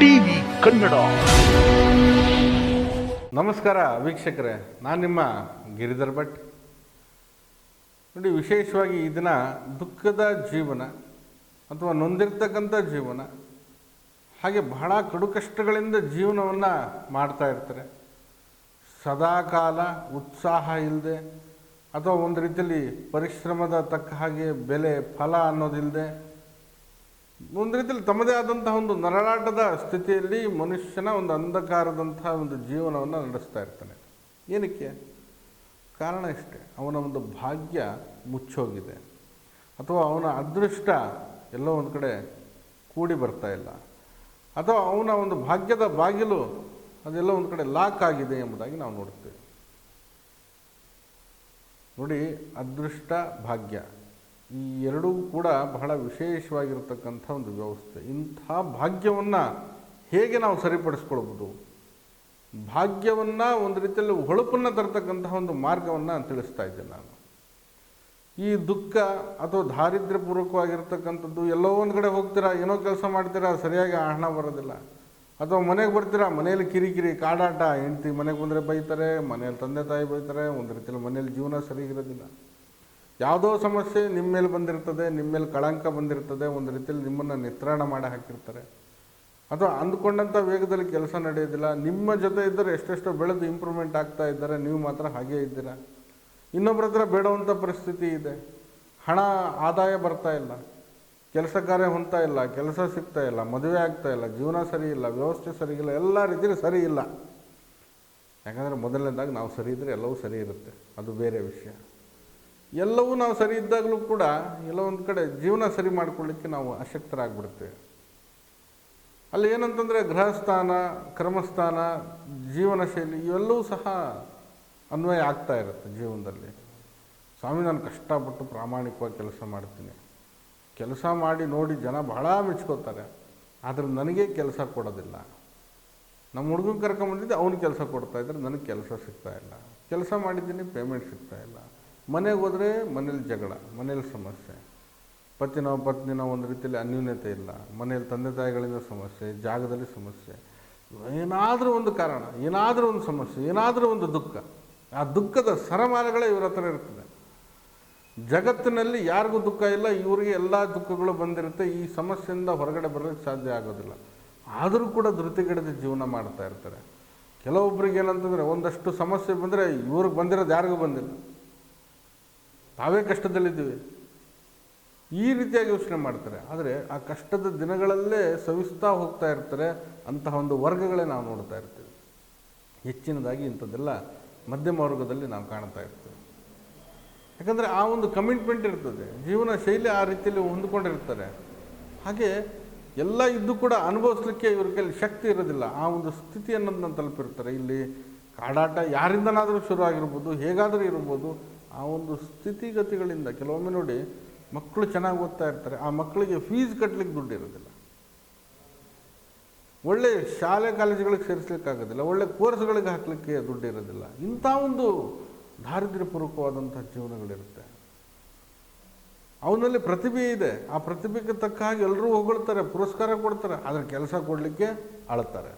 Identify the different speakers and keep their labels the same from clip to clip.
Speaker 1: TV Kannada.
Speaker 2: ನಮಸ್ಕಾರ ವೀಕ್ಷಕರೇ, ನಾನು ನಿಮ್ಮ ಗಿರಿಧರ್ ಭಟ್. ನೋಡಿ, ವಿಶೇಷವಾಗಿ ಈ ದಿನ ದುಃಖದ ಜೀವನ ಅಥವಾ ನೊಂದಿರ್ತಕ್ಕಂಥ ಜೀವನ, ಹಾಗೆ ಬಹಳ ಕಡುಕಷ್ಟಗಳಿಂದ ಜೀವನವನ್ನು ಮಾಡ್ತಾ ಇರ್ತಾರೆ. ಸದಾಕಾಲ ಉತ್ಸಾಹ ಇಲ್ಲದೆ ಅಥವಾ ಒಂದು ರೀತಿಯಲ್ಲಿ ಪರಿಶ್ರಮದ ತಕ್ಕ ಹಾಗೆ ಬೆಲೆ, ಫಲ ಅನ್ನೋದಿಲ್ಲದೆ ಒಂದು ರೀತಿಯಲ್ಲಿ ತಮ್ಮದೇ ಆದಂತಹ ಒಂದು ನರಳಾಟದ ಸ್ಥಿತಿಯಲ್ಲಿ ಮನುಷ್ಯನ ಒಂದು ಅಂಧಕಾರದಂತಹ ಒಂದು ಜೀವನವನ್ನು ನಡೆಸ್ತಾ ಇರ್ತಾನೆ. ಏನಕ್ಕೆ? ಕಾರಣ ಇಷ್ಟೇ. ಅವನ ಒಂದು ಭಾಗ್ಯ ಮುಚ್ಚೋಗಿದೆ. ಅಥವಾ ಅವನ ಅದೃಷ್ಟ ಎಲ್ಲೋ ಒಂದು ಕಡೆ ಕೂಡಿ ಬರ್ತಾ ಇಲ್ಲ. ಅಥವಾ ಅವನ ಒಂದು ಭಾಗ್ಯದ ಬಾಗಿಲು ಅದೆಲ್ಲ ಒಂದು ಕಡೆ ಲಾಕ್ ಆಗಿದೆ ಎಂಬುದಾಗಿ ನಾವು ನೋಡ್ತೇವೆ ನೋಡಿ, ಅದೃಷ್ಟ, ಭಾಗ್ಯ. ಈ ಎರಡೂ ಕೂಡ ಬಹಳ ವಿಶೇಷವಾಗಿರತಕ್ಕಂಥ ಒಂದು ವ್ಯವಸ್ಥೆ. ಇಂಥ ಭಾಗ್ಯವನ್ನು ಹೇಗೆ ನಾವು ಸರಿಪಡಿಸ್ಕೊಳ್ಬೋದು ಭಾಗ್ಯವನ್ನು ಒಂದು ರೀತಿಯಲ್ಲಿ ಹೊಳಪನ್ನು ತರ್ತಕ್ಕಂತಹ ಒಂದು ಮಾರ್ಗವನ್ನು ತಿಳಿಸ್ತಾ ಇದ್ದೆ ನಾನು. ಈ ದುಃಖ ಅಥವಾ ದಾರಿದ್ರ್ಯಪೂರ್ವಕವಾಗಿರ್ತಕ್ಕಂಥದ್ದು, ಎಲ್ಲೋ ಒಂದು ಕಡೆ ಹೋಗ್ತೀರಾ, ಏನೋ ಕೆಲಸ ಮಾಡ್ತೀರಾ, ಸರಿಯಾಗಿ ಹಣ ಬರೋದಿಲ್ಲ. ಅಥವಾ ಮನೆಗೆ ಬರ್ತೀರಾ, ಮನೆಯಲ್ಲಿ ಕಿರಿಕಿರಿ, ಕಾಡಾಟ, ಹೆಂಡ್ತಿ ಮನೆಗೆ ಬಂದರೆ ಬೈತಾರೆ ಮನೆಯಲ್ಲಿ ತಂದೆ ತಾಯಿ ಬೈತಾರೆ, ಒಂದು ರೀತಿಯಲ್ಲಿ ಮನೆಯಲ್ಲಿ ಜೀವನ ಸರಿಗಿರೋದಿಲ್ಲ ಯಾವುದೋ ಸಮಸ್ಯೆ ನಿಮ್ಮ ಮೇಲೆ ಬಂದಿರ್ತದೆ, ನಿಮ್ಮ ಮೇಲೆ ಕಳಂಕ ಬಂದಿರ್ತದೆ, ಒಂದು ರೀತಿಯಲ್ಲಿ ನಿಮ್ಮನ್ನು ನಿತ್ರಾಣ ಮಾಡಿ ಹಾಕಿರ್ತಾರೆ. ಅಥವಾ ಅಂದ್ಕೊಂಡಂಥ ವೇಗದಲ್ಲಿ ಕೆಲಸ ನಡೆಯೋದಿಲ್ಲ. ನಿಮ್ಮ ಜೊತೆ ಇದ್ದರೆ ಎಷ್ಟೆಷ್ಟೋ ಬೆಳೆದು ಇಂಪ್ರೂವ್ಮೆಂಟ್ ಆಗ್ತಾ ಇದ್ದಾರೆ, ನೀವು ಮಾತ್ರ ಹಾಗೇ ಇದ್ದೀರಾ? ಇನ್ನೊಬ್ಬರ ಹತ್ರ ಬೇಡುವಂಥ ಪರಿಸ್ಥಿತಿ ಇದೆ. ಹಣ, ಆದಾಯ ಬರ್ತಾ ಇಲ್ಲ. ಕೆಲಸ ಕಾರ್ಯ ಹೊಂತಾ ಇಲ್ಲ, ಕೆಲಸ ಸಿಗ್ತಾ ಇಲ್ಲ, ಮದುವೆ ಆಗ್ತಾ ಇಲ್ಲ, ಜೀವನ ಸರಿ ಇಲ್ಲ, ವ್ಯವಸ್ಥೆ ಸರಿ ಇಲ್ಲ, ಎಲ್ಲ ರೀತಿಯಲ್ಲಿ ಸರಿ ಇಲ್ಲ. ಯಾಕಂದರೆ ಮೊದಲನೇದಾಗಿ ನಾವು ಸರಿ ಇದ್ದರೆ ಎಲ್ಲವೂ ಸರಿ ಇರುತ್ತೆ. ಅದು ಬೇರೆ ವಿಷಯ. ಎಲ್ಲವೂ ನಾವು ಸರಿ ಇದ್ದಾಗಲೂ ಕೂಡ ಎಲ್ಲ ಒಂದು ಕಡೆ ಜೀವನ ಸರಿ ಮಾಡಿಕೊಳ್ಳಿಕ್ಕೆ ನಾವು ಅಶಕ್ತರಾಗ್ಬಿಡ್ತೇವೆ ಅಲ್ಲಿ ಏನಂತಂದರೆ ಗೃಹಸ್ಥಾನ, ಕ್ರಮಸ್ಥಾನ, ಜೀವನ ಶೈಲಿ ಇವೆಲ್ಲವೂ ಸಹ ಅನ್ವಯ ಆಗ್ತಾ ಇರುತ್ತೆ ಜೀವನದಲ್ಲಿ. ಸ್ವಾಮಿ, ನಾನು ಕಷ್ಟಪಟ್ಟು ಪ್ರಾಮಾಣಿಕವಾಗಿ ಕೆಲಸ ಮಾಡ್ತೀನಿ. ಕೆಲಸ ಮಾಡಿ ನೋಡಿ ಜನ ಬಹಳ ಮೆಚ್ಕೋತಾರೆ. ಆದರೆ ನನಗೆ ಕೆಲಸ ಕೊಡೋದಿಲ್ಲ. ನಮ್ಮ ಹುಡುಗನ ಕರ್ಕೊಂಬಂದಿದ್ದೆ ಅವನು ಕೆಲಸ ಕೊಡ್ತಾ ಇದ್ದರೆ, ನನಗೆ ಕೆಲಸ ಸಿಗ್ತಾಯಿಲ್ಲ ಕೆಲಸ ಮಾಡಿದ್ದೀನಿ ಪೇಮೆಂಟ್ ಸಿಗ್ತಾ ಇಲ್ಲ. ಮನೆಗೆ ಹೋದರೆ ಮನೇಲಿ ಜಗಳ, ಮನೇಲಿ ಸಮಸ್ಯೆ. ಪತಿನೋ ಪತ್ನಿನೋ ಒಂದು ರೀತಿಯಲ್ಲಿ ಅನ್ಯೂನ್ಯತೆ ಇಲ್ಲ. ಮನೆಯಲ್ಲಿ ತಂದೆ ತಾಯಿಗಳಿಂದ ಸಮಸ್ಯೆ, ಜಾಗದಲ್ಲಿ ಸಮಸ್ಯೆ. ಏನಾದರೂ ಒಂದು ಕಾರಣ, ಏನಾದರೂ ಒಂದು ಸಮಸ್ಯೆ, ಏನಾದರೂ ಒಂದು ದುಃಖ. ಆ ದುಃಖದ ಸರಮಾಲೆಗಳೇ ಇವ್ರ ಹತ್ರ ಇರ್ತದೆ. ಜಗತ್ತಿನಲ್ಲಿ ಯಾರಿಗೂ ದುಃಖ ಇಲ್ಲ, ಇವರಿಗೆ ಎಲ್ಲ ದುಃಖಗಳು ಬಂದಿರುತ್ತೆ. ಈ ಸಮಸ್ಯೆಯಿಂದ ಹೊರಗಡೆ ಬರೋಕ್ಕೆ ಸಾಧ್ಯ ಆಗೋದಿಲ್ಲ. ಆದರೂ ಕೂಡ ಧೃತಿಗೆಡದ ಜೀವನ ಮಾಡ್ತಾ ಇರ್ತಾರೆ. ಕೆಲವೊಬ್ಬರಿಗೆ ಏನಂತಂದರೆ ಒಂದಷ್ಟು ಸಮಸ್ಯೆ ಬಂದರೆ ಇವ್ರಿಗೆ ಬಂದಿರೋದು ಯಾರಿಗೂ ಬಂದಿಲ್ಲ. ತಾವೇ ಕಷ್ಟದಲ್ಲಿದ್ದೀವಿ. ಈ ರೀತಿಯಾಗಿ ಯೋಚನೆ ಮಾಡ್ತಾರೆ. ಆದರೆ ಆ ಕಷ್ಟದ ದಿನಗಳಲ್ಲೇ ಸವಿಸ್ತಾ ಹೋಗ್ತಾ ಇರ್ತಾರೆ. ಅಂತಹ ಒಂದು ವರ್ಗಗಳೇ ನಾವು ನೋಡ್ತಾ ಇರ್ತೀವಿ. ಹೆಚ್ಚಿನದಾಗಿ ಇಂಥದ್ದೆಲ್ಲ ಮಧ್ಯಮ ವರ್ಗದಲ್ಲಿ ನಾವು ಕಾಣ್ತಾ ಇರ್ತೀವಿ. ಯಾಕಂದರೆ ಆ ಒಂದು ಕಮಿಟ್ಮೆಂಟ್ ಇರ್ತದೆ. ಜೀವನ ಶೈಲಿ ಆ ರೀತಿಯಲ್ಲಿ ಹೊಂದ್ಕೊಂಡಿರ್ತಾರೆ. ಹಾಗೆ ಎಲ್ಲ ಇದ್ದು ಕೂಡ ಅನುಭವಿಸ್ಲಿಕ್ಕೆ ಇವ್ರ ಕೈಲಿ ಶಕ್ತಿ ಇರೋದಿಲ್ಲ. ಆ ಒಂದು ಸ್ಥಿತಿ ಅನ್ನೋದನ್ನ ತಲುಪಿರ್ತಾರೆ. ಇಲ್ಲಿ ಕಾಡಾಟ ಯಾರಿಂದನಾದರೂ ಶುರು ಆಗಿರ್ಬೋದು ಹೇಗಾದರೂ ಇರ್ಬೋದು. ಆ ಒಂದು ಸ್ಥಿತಿಗತಿಗಳಿಂದ ಕೆಲವೊಮ್ಮೆ ನೋಡಿ ಮಕ್ಕಳು ಚೆನ್ನಾಗಿ ಓದ್ತಾ ಇರ್ತಾರೆ. ಆ ಮಕ್ಕಳಿಗೆ ಫೀಸ್ ಕಟ್ಟಲಿಕ್ಕೆ ದುಡ್ಡು ಇರೋದಿಲ್ಲ. ಒಳ್ಳೆ ಶಾಲೆ ಕಾಲೇಜುಗಳಿಗೆ ಸೇರಿಸ್ಲಿಕ್ಕಾಗೋದಿಲ್ಲ ಒಳ್ಳೆ ಕೋರ್ಸ್ಗಳಿಗೆ ಹಾಕಲಿಕ್ಕೆ ದುಡ್ಡು ಇರೋದಿಲ್ಲ. ಇಂಥ ಒಂದು ದಾರಿದ್ರ್ಯಪೂರ್ವಕವಾದಂಥ ಜೀವನಗಳಿರುತ್ತೆ. ಅವನಲ್ಲಿ ಪ್ರತಿಭೆ ಇದೆ. ಆ ಪ್ರತಿಭೆಗೆ ತಕ್ಕ ಹಾಗೆ ಎಲ್ಲರೂ ಹೊಗಳ್ತಾರೆ, ಪುರಸ್ಕಾರ ಕೊಡ್ತಾರೆ, ಆದರೆ ಕೆಲಸ ಕೊಡಲಿಕ್ಕೆ ಅಳ್ತಾರೆ.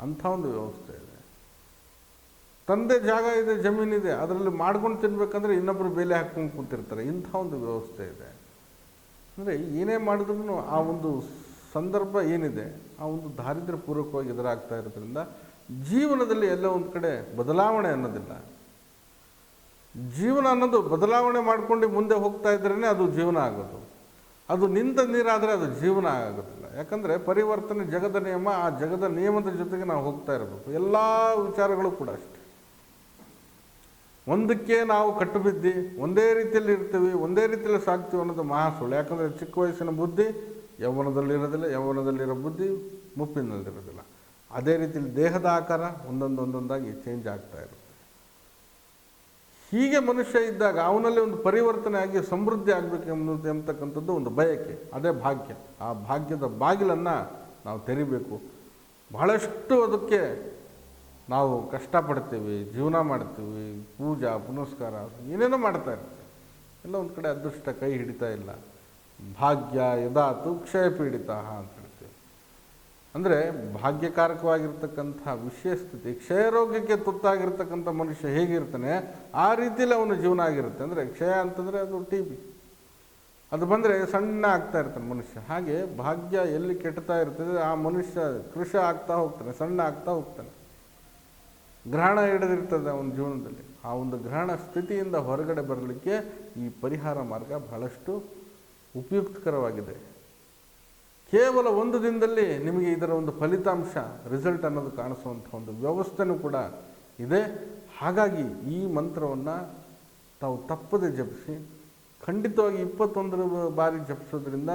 Speaker 2: ಅಂಥ ಒಂದು ವ್ಯವಸ್ಥೆ ಇದೆ. ತಂದೆ ಜಾಗ ಇದೆ ಜಮೀನಿದೆ ಅದರಲ್ಲಿ ಮಾಡ್ಕೊಂಡು ತಿನ್ಬೇಕಂದ್ರೆ ಇನ್ನೊಬ್ಬರು ಬೇಲೆ ಹಾಕ್ಕೊಂಡು ಕೂತಿರ್ತಾರೆ. ಇಂಥ ಒಂದು ವ್ಯವಸ್ಥೆ ಇದೆ. ಅಂದರೆ ಏನೇ ಮಾಡಿದ್ರೂ ಆ ಒಂದು ಸಂದರ್ಭ ಏನಿದೆ, ಆ ಒಂದು ದಾರಿದ್ರ್ಯಪೂರ್ವಕವಾಗಿ ಎದುರಾಗ್ತಾ ಇರೋದ್ರಿಂದ ಜೀವನದಲ್ಲಿ ಎಲ್ಲ ಒಂದು ಕಡೆ ಬದಲಾವಣೆ ಅನ್ನೋದಿಲ್ಲ. ಜೀವನ ಅನ್ನೋದು ಬದಲಾವಣೆ ಮಾಡ್ಕೊಂಡು ಮುಂದೆ ಹೋಗ್ತಾ ಇದ್ರೇ ಅದು ಜೀವನ ಆಗೋದು. ಅದು ನಿಂತ ನೀರಾದರೆ ಅದು ಜೀವನ ಆಗೋದಿಲ್ಲ. ಯಾಕಂದರೆ ಪರಿವರ್ತನೆ ಜಗದ ನಿಯಮ, ಆ ಜಗದ ನಿಯಮದ ಜೊತೆಗೆ ನಾವು ಹೋಗ್ತಾ ಇರಬೇಕು. ಎಲ್ಲ ವಿಚಾರಗಳು ಕೂಡ ಅಷ್ಟೆ. ಒಂದಕ್ಕೆ ನಾವು ಕಟ್ಟು ಬಿದ್ದು ಒಂದೇ ರೀತಿಯಲ್ಲಿ ಇರ್ತೀವಿ, ಒಂದೇ ರೀತಿಯಲ್ಲಿ ಸಾಕ್ತೀವಿ ಅನ್ನೋದು ಮಹಾ ಸುಳ್ಳು. ಯಾಕಂದರೆ ಚಿಕ್ಕ ವಯಸ್ಸಿನ ಬುದ್ಧಿ ಯೌವನದಲ್ಲಿರೋದಿಲ್ಲ ಯೌವನದಲ್ಲಿರೋ ಬುದ್ಧಿ ಮುಪ್ಪಿನಲ್ಲಿರೋದಿಲ್ಲ. ಅದೇ ರೀತಿಯಲ್ಲಿ ದೇಹದ ಆಕಾರ ಒಂದೊಂದು ಒಂದೊಂದಾಗಿ ಚೇಂಜ್ ಆಗ್ತಾ ಇರುತ್ತೆ. ಹೀಗೆ ಮನುಷ್ಯ ಇದ್ದಾಗ ಅವನಲ್ಲಿ ಒಂದು ಪರಿವರ್ತನೆ ಆಗಿ ಸಮೃದ್ಧಿ ಆಗಬೇಕು ಎಂಬತಕ್ಕಂಥದ್ದು ಒಂದು ಬಯಕೆ, ಅದೇ ಭಾಗ್ಯ. ಆ ಭಾಗ್ಯದ ಬಾಗಿಲನ್ನು ನಾವು ತೆರಿಬೇಕು. ಬಹಳಷ್ಟು ಅದಕ್ಕೆ ನಾವು ಕಷ್ಟಪಡ್ತೀವಿ, ಜೀವನ ಮಾಡ್ತೀವಿ, ಪೂಜಾ, ಪುನಸ್ಕಾರ, ಏನೇನೋ ಮಾಡ್ತಾ ಇರ್ತೀವಿ. ಎಲ್ಲ ಒಂದು ಕಡೆ ಅದೃಷ್ಟ ಕೈ ಹಿಡಿತಾ ಇಲ್ಲ. ಭಾಗ್ಯ ಯದಾತು ಕ್ಷಯ ಪೀಡಿತ ಅಂತ ಹೇಳ್ತೀವಿ. ಅಂದರೆ ಭಾಗ್ಯಕಾರಕವಾಗಿರ್ತಕ್ಕಂಥ ವಿಷಯ ಸ್ಥಿತಿ ಕ್ಷಯರೋಗಕ್ಕೆ ತುತ್ತಾಗಿರ್ತಕ್ಕಂಥ ಮನುಷ್ಯ ಹೇಗಿರ್ತಾನೆ, ಆ ರೀತಿಯಲ್ಲಿ ಅವನ ಜೀವನ ಆಗಿರುತ್ತೆ. ಅಂದರೆ ಕ್ಷಯ ಅಂತಂದರೆ ಅದು ಟಿ ಬಿ. ಅದು ಬಂದರೆ ಸಣ್ಣ ಆಗ್ತಾ ಇರ್ತಾನೆ ಮನುಷ್ಯ. ಹಾಗೆ ಭಾಗ್ಯ ಎಲ್ಲಿ ಕೆಡ್ತಾ ಇರ್ತದೆ, ಆ ಮನುಷ್ಯ ಕೃಷ ಆಗ್ತಾ ಹೋಗ್ತಾನೆ, ಸಣ್ಣ ಆಗ್ತಾ ಹೋಗ್ತಾನೆ. ಗ್ರಹಣ ಹಿಡಿದಿರ್ತದೆ ಅವನ ಜೀವನದಲ್ಲಿ. ಆ ಒಂದು ಗ್ರಹಣ ಸ್ಥಿತಿಯಿಂದ ಹೊರಗಡೆ ಬರಲಿಕ್ಕೆ ಈ ಪರಿಹಾರ ಮಾರ್ಗ ಬಹಳಷ್ಟು ಉಪಯುಕ್ತಕರವಾಗಿದೆ. ಕೇವಲ ಒಂದು ದಿನದಲ್ಲಿ ನಿಮಗೆ ಇದರ ಒಂದು ಫಲಿತಾಂಶ ರಿಸಲ್ಟ್ ಅನ್ನೋದು ಕಾಣಿಸುವಂಥ ಒಂದು ವ್ಯವಸ್ಥೆನೂ ಕೂಡ ಇದೆ. ಹಾಗಾಗಿ ಈ ಮಂತ್ರವನ್ನು ತಾವು ತಪ್ಪದೆ ಜಪಿಸಿ, ಖಂಡಿತವಾಗಿ ಇಪ್ಪತ್ತೊಂದರ ಬಾರಿ ಜಪಿಸೋದ್ರಿಂದ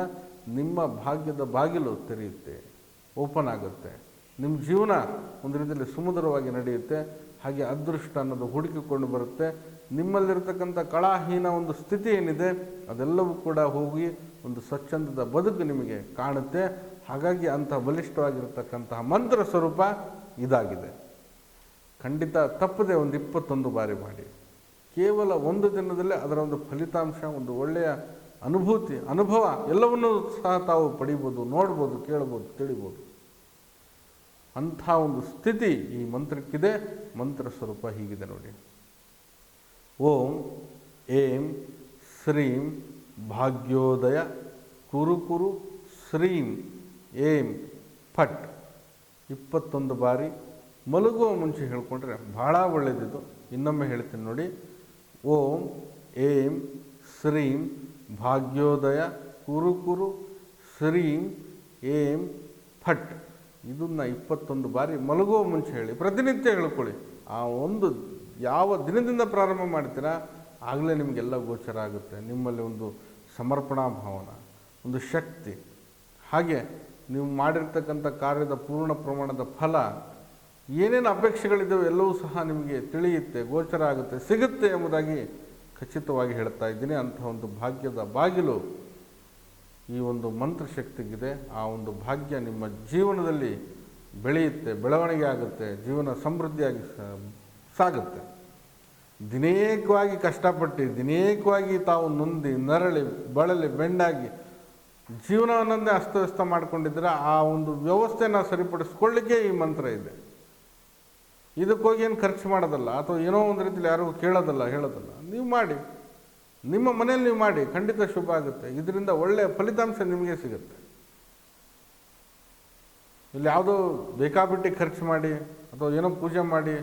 Speaker 2: ನಿಮ್ಮ ಭಾಗ್ಯದ ಬಾಗಿಲು ತೆರೆಯುತ್ತೆ, ಓಪನ್ ಆಗುತ್ತೆ. ನಿಮ್ಮ ಜೀವನ ಒಂದು ರೀತಿಯಲ್ಲಿ ಸುಮಧುರವಾಗಿ ನಡೆಯುತ್ತೆ, ಹಾಗೆ ಅದೃಷ್ಟ ಅನ್ನೋದು ಹುಡುಕಿಕೊಂಡು ಬರುತ್ತೆ. ನಿಮ್ಮಲ್ಲಿರ್ತಕ್ಕಂಥ ಕಳಾಹೀನ ಒಂದು ಸ್ಥಿತಿ ಏನಿದೆ, ಅದೆಲ್ಲವೂ ಕೂಡ ಹೋಗಿ ಒಂದು ಸ್ವಚ್ಛಂದದ ಬದುಕು ನಿಮಗೆ ಕಾಣುತ್ತೆ. ಹಾಗಾಗಿ ಅಂಥ ಬಲಿಷ್ಠವಾಗಿರ್ತಕ್ಕಂತಹ ಮಂತ್ರ ಸ್ವರೂಪ ಇದಾಗಿದೆ. ಖಂಡಿತ ತಪ್ಪದೆ ಒಂದು ಇಪ್ಪತ್ತೊಂದು ಬಾರಿ ಮಾಡಿ. ಕೇವಲ ಒಂದು ದಿನದಲ್ಲೇ ಅದರ ಒಂದು ಫಲಿತಾಂಶ, ಒಂದು ಒಳ್ಳೆಯ ಅನುಭೂತಿ, ಅನುಭವ ಎಲ್ಲವನ್ನೂ ಸಹ ತಾವು ಪಡಿಬೋದು, ನೋಡ್ಬೋದು, ಕೇಳ್ಬೋದು, ತಿಳಿಬೋದು. ಅಂಥ ಒಂದು ಸ್ಥಿತಿ ಈ ಮಂತ್ರಕ್ಕಿದೆ, ಮಂತ್ರ ಸ್ವರೂಪ ಹೀಗಿದೆ ನೋಡಿ. ಓಂ ಏಂ ಶ್ರೀಂ ಭಾಗ್ಯೋದಯ ಕುರು ಕುರು ಶ್ರೀಂ ಏಂ ಫಟ್. ಇಪ್ಪತ್ತೊಂದು ಬಾರಿ ಮಲಗುವ ಮುಂಚೆ ಹೇಳ್ಕೊಂಡ್ರೆ ಭಾಳ ಒಳ್ಳೆಯದಿದು ಇನ್ನೊಮ್ಮೆ ಹೇಳ್ತೀನಿ ನೋಡಿ. ಓಂ ಏಂ ಶ್ರೀಂ ಭಾಗ್ಯೋದಯ ಕುರುಕುರು ಕುರು ಶ್ರೀಂ ಏಂ ಫಟ್. ಇದನ್ನು ಇಪ್ಪತ್ತೊಂದು ಬಾರಿ ಮಲಗುವ ಮುಂಚೆ ಹೇಳಿ, ಪ್ರತಿನಿತ್ಯ ಹೇಳ್ಕೊಳ್ಳಿ. ಆ ಒಂದು ಯಾವ ದಿನದಿಂದ ಪ್ರಾರಂಭ ಮಾಡ್ತೀರಾ, ಆಗಲೇ ನಿಮಗೆಲ್ಲ ಗೋಚರ ಆಗುತ್ತೆ. ನಿಮ್ಮಲ್ಲಿ ಒಂದು ಸಮರ್ಪಣಾ ಭಾವನ, ಒಂದು ಶಕ್ತಿ. ಹಾಗೆ ನೀವು ಮಾಡಿರ್ತಕ್ಕಂಥ ಕಾರ್ಯದ ಪೂರ್ಣ ಪ್ರಮಾಣದ ಫಲ, ಏನೇನು ಅಪೇಕ್ಷೆಗಳಿದ್ದಾವೆ ಎಲ್ಲವೂ ಸಹ ನಿಮಗೆ ತಿಳಿಯುತ್ತೆ, ಗೋಚರ ಆಗುತ್ತೆ, ಸಿಗುತ್ತೆ ಎಂಬುದಾಗಿ ಖಚಿತವಾಗಿ ಹೇಳ್ತಾ ಇದ್ದೀನಿ. ಅಂಥ ಒಂದು ಭಾಗ್ಯದ ಬಾಗಿಲು ಈ ಒಂದು ಮಂತ್ರಶಕ್ತಿಗಿದೆ ಆ ಒಂದು ಭಾಗ್ಯ ನಿಮ್ಮ ಜೀವನದಲ್ಲಿ ಬೆಳೆಯುತ್ತೆ, ಬೆಳವಣಿಗೆ ಆಗುತ್ತೆ, ಜೀವನ ಸಮೃದ್ಧಿಯಾಗಿ ಸಾಗುತ್ತೆ. ದಿನೇಕವಾಗಿ ಕಷ್ಟಪಟ್ಟು, ದಿನೇಕವಾಗಿ ತಾವು ನೊಂದಿ, ನರಳಿ, ಬಳಲಿ, ಬೆಂಡಾಗಿ ಜೀವನವನ್ನೊಂದೇ ಅಸ್ತವ್ಯಸ್ತ ಮಾಡಿಕೊಂಡಿದ್ರೆ ಆ ಒಂದು ವ್ಯವಸ್ಥೆನ ಸರಿಪಡಿಸ್ಕೊಳ್ಳಿಕ್ಕೆ ಈ ಮಂತ್ರ ಇದೆ. ಇದಕ್ಕೋಗಿ ಏನು ಖರ್ಚು ಮಾಡೋದಲ್ಲ, ಅಥವಾ ಏನೋ ಒಂದು ರೀತಿಯಲ್ಲಿ ಯಾರಿಗೂ ಕೇಳೋದಲ್ಲ, ಹೇಳೋದಲ್ಲ, ನೀವು ಮಾಡಿ. ನಿಮ್ಮ ಮನೆಯಲ್ಲಿ ನೀವು ಮಾಡಿ, ಖಂಡಿತ ಶುಭ ಆಗುತ್ತೆ. ಇದರಿಂದ ಒಳ್ಳೆಯ ಫಲಿತಾಂಶ ನಿಮಗೆ ಸಿಗುತ್ತೆ. ಇಲ್ಲಿ ಯಾವುದೋ ಬೇಕಾಬಿಟ್ಟಿ ಖರ್ಚು ಮಾಡಿ, ಅಥವಾ ಏನೋ ಪೂಜೆ ಮಾಡಿ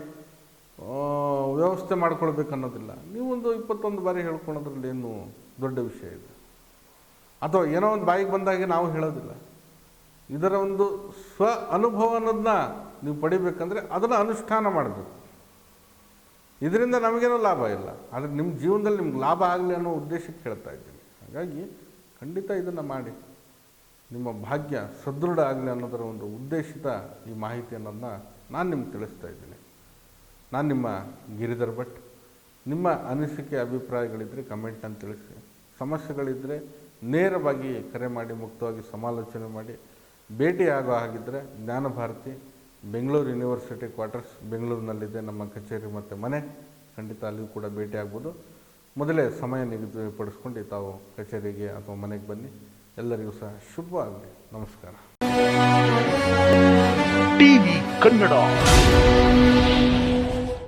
Speaker 2: ವ್ಯವಸ್ಥೆ ಮಾಡ್ಕೊಳ್ಬೇಕು ಅನ್ನೋದಿಲ್ಲ ನೀವೊಂದು ಇಪ್ಪತ್ತೊಂದು ಬಾರಿ ಹೇಳ್ಕೊಳೋದ್ರಲ್ಲಿ ಏನು ದೊಡ್ಡ ವಿಷಯ ಇದೆ ಅಥವಾ ಏನೋ ಒಂದು ಬಾಯಿಗೆ ಬಂದಾಗೆ ನಾವು ಹೇಳೋದಿಲ್ಲ. ಇದರ ಒಂದು ಸ್ವ ಅನುಭವ ಅನ್ನೋದನ್ನ ನೀವು ಪಡಿಬೇಕಂದ್ರೆ ಅದನ್ನು ಅನುಷ್ಠಾನ ಮಾಡಬೇಕು. ಇದರಿಂದ ನಮಗೇನೂ ಲಾಭ ಇಲ್ಲ. ಆದರೆ ನಿಮ್ಮ ಜೀವನದಲ್ಲಿ ನಿಮ್ಗೆ ಲಾಭ ಆಗಲಿ ಅನ್ನೋ ಉದ್ದೇಶಕ್ಕೆ ಹೇಳ್ತಾ ಇದ್ದೀನಿ. ಹಾಗಾಗಿ ಖಂಡಿತ ಇದನ್ನು ಮಾಡಿ. ನಿಮ್ಮ ಭಾಗ್ಯ ಸದೃಢ ಆಗಲಿ ಅನ್ನೋದರ ಒಂದು ಉದ್ದೇಶಿತ ಈ ಮಾಹಿತಿ ನಾನು ನಿಮ್ಗೆ ತಿಳಿಸ್ತಾ ಇದ್ದೀನಿ. ನಾನು ನಿಮ್ಮ ಗಿರಿಧರ್ ಭಟ್. ನಿಮ್ಮ ಅನಿಸಿಕೆ ಅಭಿಪ್ರಾಯಗಳಿದ್ದರೆ ಕಮೆಂಟನ್ನು ತಿಳಿಸಿ. ಸಮಸ್ಯೆಗಳಿದ್ದರೆ ನೇರವಾಗಿ ಕರೆ ಮಾಡಿ, ಮುಕ್ತವಾಗಿ ಸಮಾಲೋಚನೆ ಮಾಡಿ. ಭೇಟಿ ಆಗೋ ಹಾಗಿದ್ದರೆ ಜ್ಞಾನ ಭಾರತಿ ಬೆಂಗಳೂರು ಯೂನಿವರ್ಸಿಟಿ ಕ್ವಾರ್ಟರ್ಸ್ ಬೆಂಗಳೂರಿನಲ್ಲಿದೆ ನಮ್ಮ ಕಚೇರಿ ಮತ್ತು ಮನೆ. ಖಂಡಿತ ಅಲ್ಲಿಯೂ ಕೂಡ ಭೇಟಿ ಆಗ್ಬೋದು. ಮೊದಲೇ ಸಮಯ ನಿಗದಿಪಡಿಸ್ಕೊಂಡು ತಾವು ಕಚೇರಿಗೆ ಅಥವಾ ಮನೆಗೆ ಬನ್ನಿ. ಎಲ್ಲರಿಗೂ ಸಹ ಶುಭವಾಗಲಿ ನಮಸ್ಕಾರ.
Speaker 1: ಟಿವಿ ಕನ್ನಡ.